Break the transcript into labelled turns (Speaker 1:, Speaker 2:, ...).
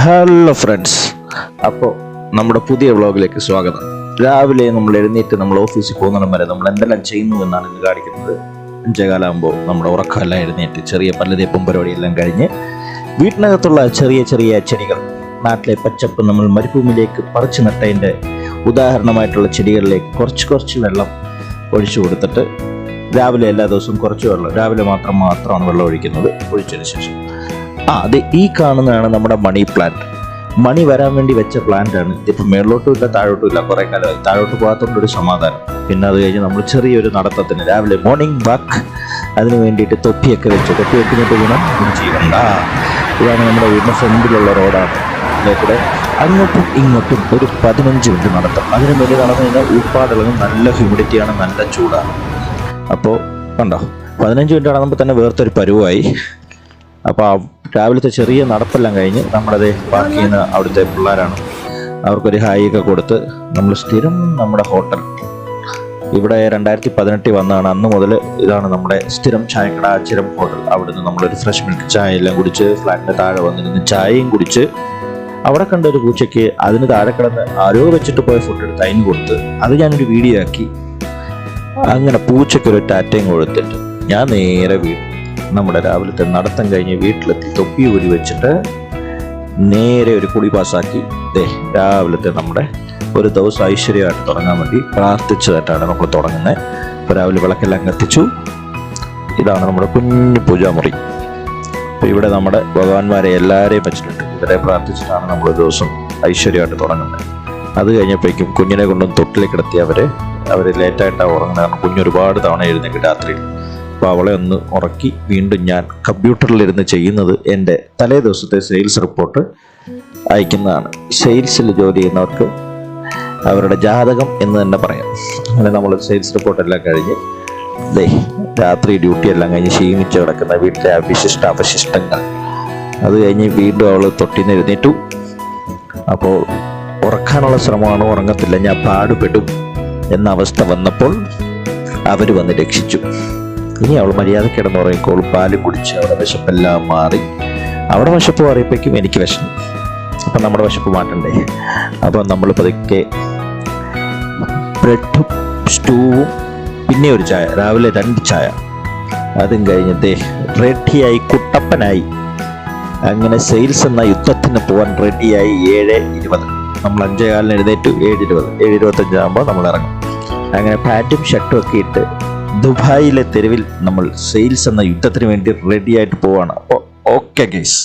Speaker 1: Hello friends അപ്പോൾ നമ്മുടെ പുതിയ വ്ളോഗിലേക്ക് സ്വാഗതം. രാവിലെ നമ്മൾ എഴുന്നേറ്റ് നമ്മൾ ഓഫീസിൽ പോകുന്നിടം വരെ നമ്മൾ എന്തെല്ലാം ചെയ്യുന്നു എന്നാണ് ഇന്ന് കാണിക്കുന്നത്. അഞ്ചേകാലാകുമ്പോൾ നമ്മുടെ ഉറക്കമെല്ലാം എഴുന്നേറ്റ് ചെറിയ പല്ലതേപ്പും പരിപാടിയെല്ലാം കഴിഞ്ഞ് വീട്ടിനകത്തുള്ള ചെറിയ ചെറിയ ചെടികൾ നാട്ടിലെ പച്ചപ്പ് നമ്മൾ മരുഭൂമിയിലേക്ക് പറിച്ചു നട്ടതിന്റെ ഉദാഹരണമായിട്ടുള്ള ചെടികളിലേക്ക് കുറച്ച് കുറച്ച് വെള്ളം ഒഴിച്ചു കൊടുത്തിട്ട് രാവിലെ എല്ലാ ദിവസവും കുറച്ച് വെള്ളം രാവിലെ മാത്രം മാത്രമാണ് വെള്ളം ഒഴിക്കുന്നത് ഒഴിച്ചതിന് ശേഷം. ആ അത് ഈ കാണുന്നതാണ് നമ്മുടെ മണി പ്ലാന്റ് മണി വരാൻ വേണ്ടി വെച്ച പ്ലാന്റ് ആണ് ഇതിപ്പോൾ മേളിലോട്ടും ഇല്ല താഴോട്ടും ഇല്ല കുറെ കാലമായി. താഴോട്ട് പോകാത്തതുകൊണ്ട് ഒരു സമാധാനം. പിന്നെ അത് കഴിഞ്ഞ് നമ്മൾ ചെറിയൊരു നടത്തത്തിന് രാവിലെ മോർണിംഗ് വാക്ക് അതിന് വേണ്ടിയിട്ട് തൊപ്പിയൊക്കെ വെച്ച് തൊപ്പി വെക്കുന്നിട്ട് ഗുണം ചെയ്യണ്ട ഇതാണ് നമ്മുടെ വീടിന്റെ ഫ്രണ്ടിലുള്ള റോഡാണ്. ഇതിലേക്കൂടെ അങ്ങോട്ടും ഇങ്ങോട്ടും ഒരു പതിനഞ്ച് മിനിറ്റ് നടത്തും. അതിന് വേണ്ടി നടന്നു കഴിഞ്ഞാൽ ഉൾപ്പാടിളകും നല്ല ഹ്യൂമിഡിറ്റിയാണ് നല്ല ചൂടാണ്. അപ്പോൾ കണ്ടോ? പതിനഞ്ച് മിനിറ്റ് നടന്നപ്പോൾ തന്നെ വേർത്തൊരു പരുവായി. അപ്പോൾ രാവിലത്തെ ചെറിയ നടപ്പെല്ലാം കഴിഞ്ഞ് നമ്മളത് പാർക്ക് ചെയ്യുന്ന അവിടുത്തെ പിള്ളേരാണ്. അവർക്കൊരു ഹായ് ഒക്കെ കൊടുത്ത് നമ്മൾ സ്ഥിരം നമ്മുടെ ഹോട്ടൽ. ഇവിടെ രണ്ടായിരത്തി പതിനെട്ടിൽ വന്നതാണ് അന്ന് മുതൽ ഇതാണ് നമ്മുടെ സ്ഥിരം ചായക്കട ചിരം ഹോട്ടൽ. അവിടുന്ന് നമ്മളൊരു ഫ്രഷ് മിൽക്ക് ചായ എല്ലാം കുടിച്ച് ഫ്ലാറ്റിന്റെ താഴെ വന്നിരുന്ന് ചായയും കുടിച്ച് അവിടെ കണ്ട ഒരു പൂച്ചയ്ക്ക് അതിന് താഴെ കിടന്ന് ആരോ വെച്ചിട്ട് പോയ ഫുഡ് എടുത്ത് അതിന് കൊടുത്ത് അത് ഞാനൊരു വീഡിയോ ആക്കി. അങ്ങനെ പൂച്ചയ്ക്ക് ഒരു ടാറ്റയും കൊടുത്തിട്ട് ഞാൻ നേരെ വീട്ടിൽ നമ്മുടെ രാവിലത്തെ നടത്തം കഴിഞ്ഞ് വീട്ടിലെത്തി തൊപ്പി ഊരി വെച്ചിട്ട് നേരെ ഒരു കുടി പാസ്സാക്കി. ദേ രാവിലത്തെ നമ്മുടെ ഒരു ദിവസം ഐശ്വര്യമായിട്ട് തുടങ്ങാൻ വേണ്ടി പ്രാർത്ഥിച്ചതായിട്ടാണ് നമ്മൾ തുടങ്ങുന്നത്. ഇപ്പോൾ രാവിലെ വിളക്കെല്ലാം കത്തിച്ചു. ഇതാണ് നമ്മുടെ കുഞ്ഞു പൂജാമുറി. അപ്പോൾ ഇവിടെ നമ്മുടെ ഭഗവാന്മാരെ എല്ലാവരെയും വെച്ചിട്ടുണ്ട്. ഇവരെ പ്രാർത്ഥിച്ചിട്ടാണ് നമ്മൾ ഒരു ദിവസം ഐശ്വര്യമായിട്ട് തുടങ്ങുന്നത്. അത് കഴിഞ്ഞപ്പോഴേക്കും കുഞ്ഞിനെ കൊണ്ടും തൊട്ടിലേക്ക് കിടത്തി അവരെ അവർ ലേറ്റായിട്ടാണ് ഉറങ്ങുന്നത്. കാരണം കുഞ്ഞ് ഒരുപാട് തവണ എഴുന്നേക്കും രാത്രിയിൽ അപ്പോൾ അവളെ ഒന്ന് ഉറക്കി വീണ്ടും ഞാൻ കമ്പ്യൂട്ടറിലിരുന്ന് ചെയ്യുന്നത് എന്റെ തലേ ദിവസത്തെ സെയിൽസ് റിപ്പോർട്ട് അയക്കുന്നതാണ്. സെയിൽസിൽ ജോലി ചെയ്യുന്നവർക്ക് അവരുടെ ജാതകം എന്ന് തന്നെ പറയാം. അങ്ങനെ നമ്മൾ സെയിൽസ് റിപ്പോർട്ടെല്ലാം കഴിഞ്ഞ് ദേ രാത്രി ഡ്യൂട്ടി എല്ലാം കഴിഞ്ഞ് ക്ഷീണിച്ച് കിടക്കുന്ന വീട്ടിലെ അവിശിഷ്ട അവശിഷ്ടങ്ങൾ. അത് കഴിഞ്ഞ് വീണ്ടും അവൾ തൊട്ടിന്ന് എഴുന്നേറ്റു. അപ്പോൾ ഉറക്കാനുള്ള ശ്രമമാണ് ഉറങ്ങത്തില്ല ഞാൻ പാടുപെടും എന്ന അവസ്ഥ വന്നപ്പോൾ അവർ വന്ന് രക്ഷിച്ചു. ഇനി അവൾ മര്യാദ കിടന്നുറങ്ങിക്കോൾ പാൽ കുടിച്ച് അവിടെ വിശപ്പെല്ലാം മാറി. അവിടെ വിശപ്പ് മാറിയപ്പോഴേക്കും എനിക്ക് വിഷം അപ്പം നമ്മുടെ വിശപ്പ് മാറ്റണ്ടേ? അപ്പം നമ്മൾ പതുക്കെ ബ്രെഡും സ്റ്റൂവും പിന്നെ ഒരു ചായ രാവിലെ രണ്ട് ചായ. അതും കഴിഞ്ഞ് ദേ റെഡിയായി കുട്ടപ്പനായി. അങ്ങനെ സെയിൽസ് എന്ന യുദ്ധത്തിന് പോകാൻ റെഡിയായി ഏഴ് ഇരുപത്. നമ്മൾ അഞ്ചേ കാലിന് എഴുന്നേറ്റു ഏഴ് ഇരുപത്. ഏഴ് ഇരുപത്തഞ്ചാകുമ്പോൾ നമ്മൾ ഇറങ്ങും. അങ്ങനെ പാന്റും ഷർട്ടും ഒക്കെ ഇട്ട് ദുബായിലെ തെരുവിൽ നമ്മൾ സെയിൽസ് എന്ന യുദ്ധത്തിന് വേണ്ടി റെഡിയായിട്ട് പോവാണ്. Okay guys